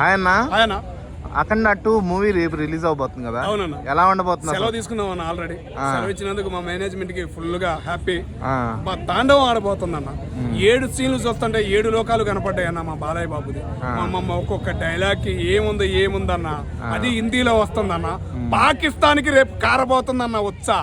Hi అన్న. Akhanda two movie రేపు release అవబోతుంది కదా. అవునన్న. ఎలా ఉండబోతుంది సెలవు? తీసుకున్నాం అన్న ఆల్రెడీ. సెలవు ఇచ్చినందుకు మా మేనేజ్మెంట్కి ఫుల్గా హ్యాపీ మా తాండవం ఆడబోతుందన్న. ఏడు సీన్లు చూస్తుంటే ఏడు లోకాలు కనపడ్డాయి అన్న మా బాలయ్య బాబుది. మా అమ్మమ్మ ఒక్కొక్క డైలాగ్కి ఏముంది ఏముందన్న. అది హిందీలో వస్తుందన్న. పాకిస్తాన్కి రేపు కారబోతుందన్న ఉత్సా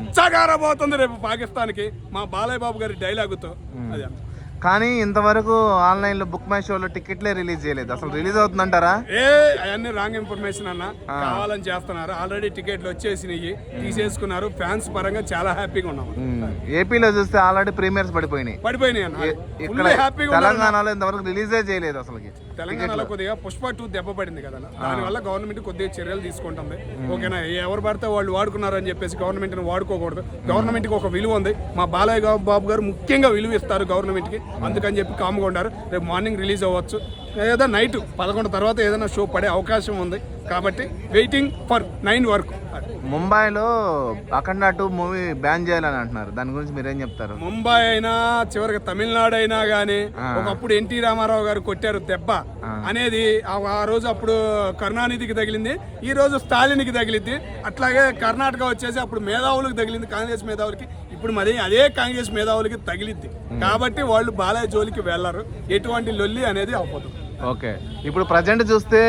ఉత్సా కారబోతుంది రేపు పాకిస్తాన్కి మా బాలయ్య బాబు గారి డైలాగుతో అది అన్న. కానీ ఇంతవరకు ఆన్లైన్లో బుక్ మై షోలో టికెట్లే రిలీజ్ చేయలేదు. అసలు రిలీజ్ అవుతుందంటారా? ఏ అవన్నీ రాంగ్ ఇన్ఫర్మేషన్ అన్న. కావాలని చేస్తున్నారు. ఆల్రెడీ టికెట్లు వచ్చేసినాయి. తీసేసుకున్నారు. ఫ్యాన్స్ పరంగా చాలా హ్యాపీగా ఉన్నాం. ఉమ్, ఏపీలో చూస్తే ఆల్రెడీ ప్రీమియర్స్ పడిపోయినాయి. పడిపోయినాయి అన్న. ఇక్కడ హ్యాపీగా తెలంగాణలో ఇంతవరకు రిలీజే చేయలేదు అసలుకి. తెలంగాణలో కొద్దిగా పుష్ప టూ దెబ్బ పడింది కదా దానివల్ల గవర్నమెంట్ కొద్దిగా చర్యలు తీసుకుంటుంది. ఓకేనా? ఎవరు పడితే వాళ్ళు వాడుకున్నారని చెప్పేసి గవర్నమెంట్ వాడుకోకూడదు. గవర్నమెంట్కి ఒక విలువ ఉంది. మా బాలయ్య బాబు గారు ముఖ్యంగా విలువ ఇస్తారు గవర్నమెంట్కి అందుకని చెప్పి కామ్గా ఉన్నారు రేపు మార్నింగ్ రిలీజ్ అవ్వచ్చు. లేదా నైట్ పదకొండు తర్వాత ఏదైనా షో పడే అవకాశం ఉంది. కాబట్టి వెయిటింగ్ ఫర్ నైన్ వరకు ముంబైలో అఖండ టూ మూవీ బ్యాన్ చేయాలని అంటున్నారు. దాని గురించి మీరేం చెప్తారు? ముంబై అయినా చివరికి తమిళనాడు అయినా గానీ ఒకప్పుడు ఎన్టీ రామారావు గారు కొట్టారు దెబ్బ. అనేది ఆ- ఆ రోజు అప్పుడు కరుణానిధికి తగిలింది. ఈ రోజు స్టాలిన్కి తగిలింది అట్లాగే కర్ణాటక వచ్చేసి అప్పుడు మేధావులకు తగిలింది. కాంగ్రెస్ మేధావులకి. ఇప్పుడు మరి అదే కాంగ్రెస్ మేధావులకి తగిలిద్ది. కాబట్టి వాళ్ళు బాలయ్య జోలికి వెళ్ళరు. ఎటువంటి లొల్లి అనేది అవ్వదు. ఓకే. ఇప్పుడు ప్రజెంట్ చూస్తే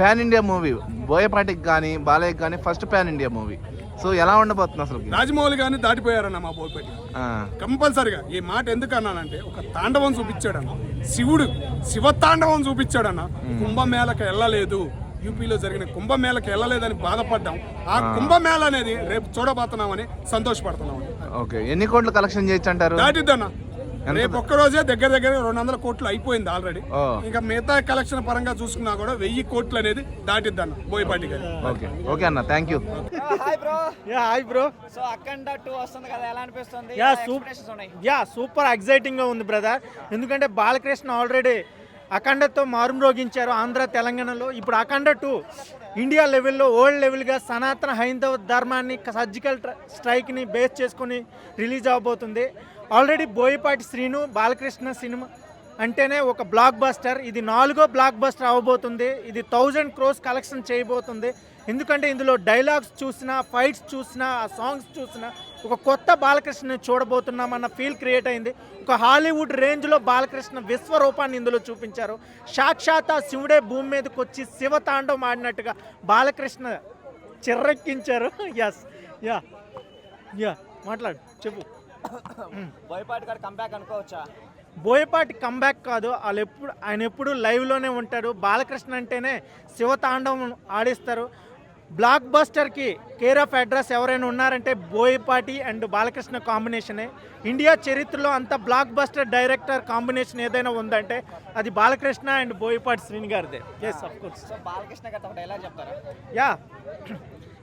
పాన్ ఇండియా మూవీ బోయపాటికి కానీ బాలయ్యకి కానీ first pan India movie. So ఎలా ఉండబోతుంది అసలు? రాజమౌళి గారిని దాటిపోయారన్న మా బోల్పేట కంపల్సరిగా ఈ మాట ఎందుకు అన్నానంటే ఒక తాండవం చూపించాడన్న. శివుడు శివ తాండవం చూపించాడన్న. కుంభమేళకి వెళ్ళలేదు. యూపీలో జరిగిన కుంభమేళకి వెళ్ళలేదని బాధపడ్డాం. ఆ కుంభమేళ అనేది రేపు చూడబోతున్నామని సంతోషపడుతున్నామని ఓకే. ఎన్ని కోట్లు కలెక్షన్ చేయొచ్చు అంటారు? దాటిద్దన్న. రేపు ఒక్క రోజే దగ్గర దగ్గర రెండు వందల కోట్లు అయిపోయింది ఆల్రెడీ ఇంకా మిగతా కలెక్షన్ పరంగా చూసుకున్నా కూడా వెయ్యి కోట్లు అనేది దాటిద్దన్న బోయపాటి గారి. ఓకే. ఓకే అన్న. Thank you hi bro ya hi bro so Akhanda two వస్తుంది కదా ఎలా అనిపిస్తుంది? యా ఎలా సూప్ expectations ఉన్నాయి? యా సూపర్ ఎగ్జైటింగ్గా ఉంది బ్రదర్ ఎందుకంటే బాలకృష్ణ ఆల్రెడీ అఖండతో మారుమ్రోగించారు ఆంధ్ర తెలంగాణలో. ఇప్పుడు అఖండ టూ ఇండియా లెవెల్లో వరల్డ్ లెవెల్గా సనాతన హైందవ ధర్మాన్ని సర్జికల్ స్ట్రైక్ని బేస్ చేసుకొని రిలీజ్ అవబోతుంది. ఆల్రెడీ బోయపాటి శ్రీను బాలకృష్ణ సినిమా అంటేనే ఒక బ్లాక్ బస్టర్ ఇది నాలుగో బ్లాక్ బస్టర్ అవ్వబోతుంది ఇది థౌజండ్ క్రోస్ కలెక్షన్ చేయబోతుంది. ఎందుకంటే ఇందులో డైలాగ్స్ చూసినా ఫైట్స్ చూసినా ఆ సాంగ్స్ చూసినా ఒక కొత్త బాలకృష్ణని చూడబోతున్నామన్న ఫీల్ క్రియేట్ అయింది. ఒక హాలీవుడ్ రేంజ్లో బాలకృష్ణ విశ్వరూపాన్ని ఇందులో చూపించారు. సాక్షాత్ శివుడే భూమి మీదకి వచ్చి శివతాండవం ఆడినట్టుగా బాలకృష్ణ చిర్రెక్కించారు. ఎస్ యా యా మాట్లాడు. చెప్పు. బోయపాటి గారు కంబ్యాక్ అనుకోవచ్చా? బోయపాటి కంబ్యాక్ కాదు వాళ్ళు ఎప్పుడు ఆయన ఎప్పుడు లైవ్లోనే ఉంటాడు బాలకృష్ణ అంటేనే శివతాండవం ఆడిస్తారు. బ్లాక్ బస్టర్కి కేర్ ఆఫ్ అడ్రస్ ఎవరైనా ఉన్నారంటే బోయపాటి అండ్ బాలకృష్ణ కాంబినేషనే. ఇండియా చరిత్రలో అంత బ్లాక్ బస్టర్ డైరెక్టర్ కాంబినేషన్ ఏదైనా ఉందంటే అది బాలకృష్ణ అండ్ బోయపాటి శ్రీని గారిదే. Yes of course Balakrishna ya.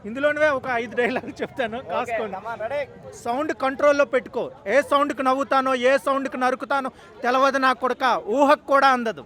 ఇందులోనే ఒక ఐదు డైలాగ్ చెప్తాను. కాసుకోండి. సౌండ్ కంట్రోల్లో పెట్టుకో. ఏ సౌండ్కి నవ్వుతానో ఏ సౌండ్కి నరుకుతానో తెలవదు నా కొడక. ఊహకు కూడా అందదు.